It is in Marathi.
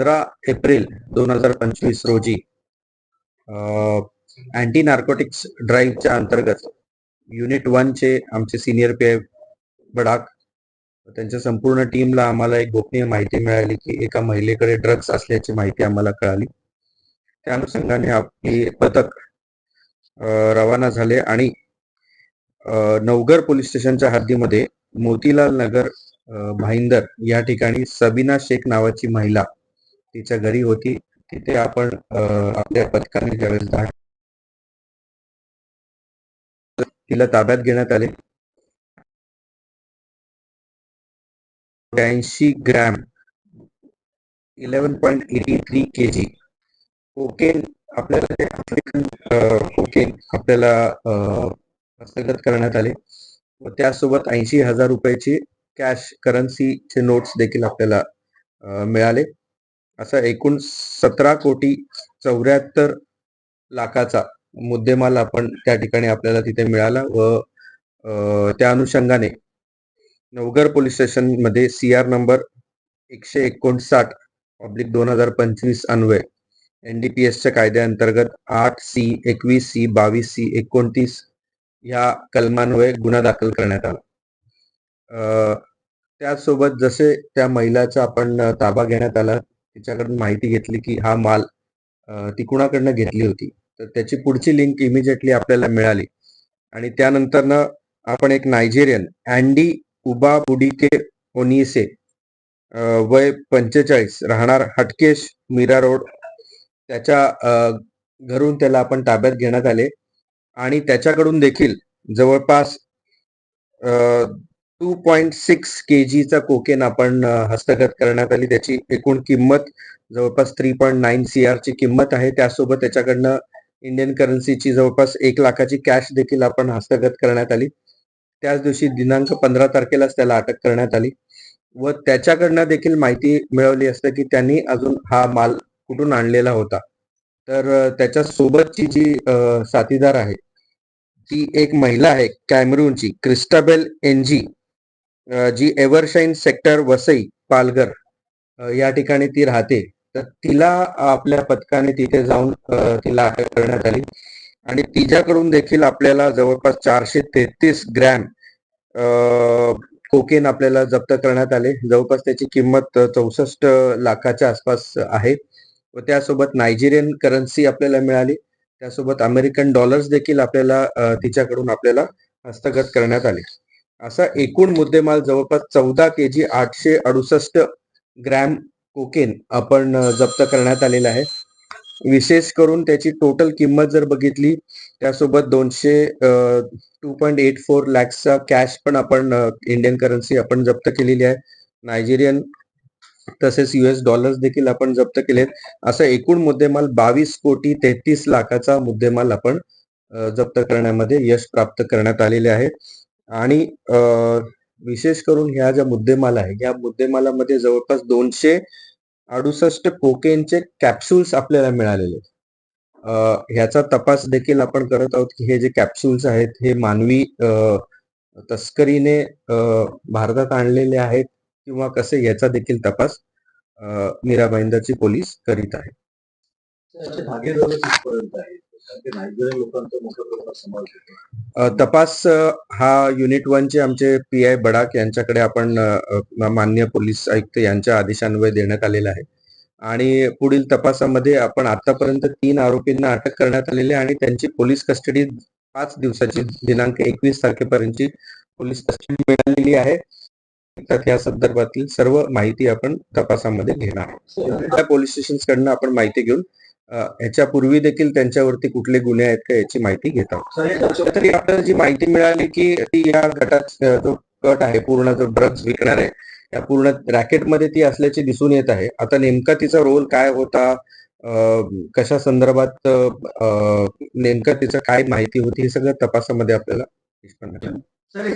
पंधरा एप्रिल दोन हजार पंचवीस रोजी अँटी नार्कोटिक्स ड्राईव्हच्या अंतर्गत युनिट वनचे आमचे सिनियर पी आय बडाक त्यांच्या संपूर्ण टीमला आम्हाला एक गोपनीय माहिती मिळाली की एका महिलेकडे ड्रग्ज असल्याची माहिती आम्हाला कळाली. त्या अनुषंगाने आपली पथक रवाना झाले आणि नवगर पोलीस स्टेशनच्या हद्दीमध्ये मोतीलाल नगर भाईंदर या ठिकाणी सबीना शेख नावाची महिला तिच्या घरी होती तिथे आपण आपल्या पथकाने ज्यावेळेस धाड तिला ताब्यात घेण्यात आले. ब्याऐंशी gram eleven point eighty three K G cocaine आपल्याला ते आफ्रिकन कोकेन आपल्याला हस्तगत करण्यात आले. व त्यासोबत ऐंशी हजार रुपयाची कॅश करन्सीचे नोट्स देखील आपल्याला मिळाले. असा एकूण सतरा कोटी चौऱ्याहत्तर लाखाचा मुद्देमाल आपण त्या ठिकाणी आपल्याला तिथे मिळाला व त्या अनुषंगाने नवघर पोलीस स्टेशनमध्ये सी आर नंबर एकशे एकोणसाठ पब्लिक दोन हजार पंचवीस अन्वय एनडीपीएसच्या कायद्याअंतर्गत आठ सी एकवीस सी बावीस सी एकोणतीस ह्या कलमान्वये गुन्हा दाखल करण्यात आला. त्यासोबत जसे त्या महिलाचा आपण ताबा घेण्यात आला तिच्याकडून माहिती घेतली की हा माल ती कुणाकडनं घेतली होती. तर त्याची पुढची लिंक इमिजिएटली आपल्याला मिळाली. आणि त्यानंतरनं आपण एक नायजेरियन अँडी उबा बुडिके ओनिसे वय पंचेचाळीस राहणार हटकेश मीरा रोड. त्याच्या अ, घरून त्याला आपण ताब्यात घेण्यात आले. आणि त्याच्याकडून देखील जवळपास टू पॉइंट सिक्स के जीचा कोकेन आपण हस्तगत करण्यात आली. त्याची एकूण किंमत जवळपास थ्री पॉईंट नाईन सी ची किंमत आहे. त्यासोबत त्याच्याकडनं इंडियन करन्सीची जवळपास एक लाखाची कॅश देखील आपण हस्तगत करण्यात आली. त्याच दिवशी दिनांक पंधरा तारखेलाच त्याला अटक करण्यात आली. व त्याच्याकडनं देखील माहिती मिळवली असते की त्यांनी अजून हा माल कुठून आणलेला होता. तर त्याच्या सोबतची जी साथीदार आहे ती एक महिला आहे कॅमरूनची क्रिस्टाबेल एनजी जी एव्हरशाईन सेक्टर वसई पालघर या ठिकाणी ती राहते. तर तिला आपल्या पथकाने तिथे जाऊन तिला अटक करण्यात आली. आणि तिच्याकडून देखील आपल्याला जवळपास चारशे तेहतीस ग्रॅम अ, कोकेन आपल्याला जप्त करण्यात आले. जवळपास त्याची किंमत चौसष्ट लाखाच्या आसपास आहे. व त्यासोबत नायजेरियन करन्सी आपल्याला मिळाली. त्यासोबत अमेरिकन डॉलर्स देखील आपल्याला तिच्याकडून आपल्याला हस्तगत करण्यात आले. असा एकूण मुद्देमाल जवळपास चौदा के जी आठशे अडुसष्ट ग्रॅम कोकेन आपण जप्त करण्यात आलेला आहे. विशेष करून त्याची टोटल किंमत जर बघितली त्यासोबत दोनशे टू पॉईंट एट फोर लॅक्सचा कॅश पण आपण इंडियन करन्सी आपण जप्त केलेली आहे. नायजेरियन तसेच युएस डॉलर्स देखील आपण जप्त केलेत. असा एकूण मुद्देमाल बावीस कोटी तेहतीस लाखाचा मुद्देमाल आपण जप्त करण्यामध्ये यश प्राप्त करण्यात आलेले आहे. आणि विशेष करून ह्या ज्या मुद्देमाल आहे या मुद्देमालामध्ये जवळपास दोनशे अडुसष्ट कोकेनचे कॅप्सूल्स आपल्याला मिळालेले आहेत. ह्याचा तपास देखील आपण करत आहोत की हे जे कॅप्सूल्स आहेत हे मानवी तस्करीने भारतात आणलेले आहेत किंवा कसे याचा देखील तपास मीरा भाईंदरची पोलीस करीत आहे तपास हा युनिट वनचे आमचे पी आय बडाक यांच्याकडे आपण माननीय पोलीस आयुक्त यांच्या आदेशान्वये देण्यात आलेला आहे. आणि पुढील तपासामध्ये आपण आतापर्यंत तीन आरोपींना अटक करण्यात आलेली आहे आणि त्यांची पोलीस कस्टडी पाच दिवसाची दिनांक एकवीस तारखेपर्यंतची पोलीस कस्टडी मिळालेली आहे. या संदर्भातील सर्व माहिती आपण तपासामध्ये घेणार आहोत. त्या पोलीस स्टेशन कडनं आपण माहिती घेऊन ह्याच्यापूर्वी देखील त्यांच्यावरती कुठले गुन्हे आहेत का याची माहिती घेत आहोत. तरी आपल्याला जी माहिती मिळाली की ती या गटात जो गट आहे पूर्ण जो ड्रग्ज विकणार आहे या पूर्ण रॅकेटमध्ये ती असल्याचे दिसून येत आहे. आता नेमका तिचा रोल काय होता? अ, कशा संदर्भात अ, नेमकं तिचं काय माहिती होती हे सगळं तपासामध्ये आपल्याला. सर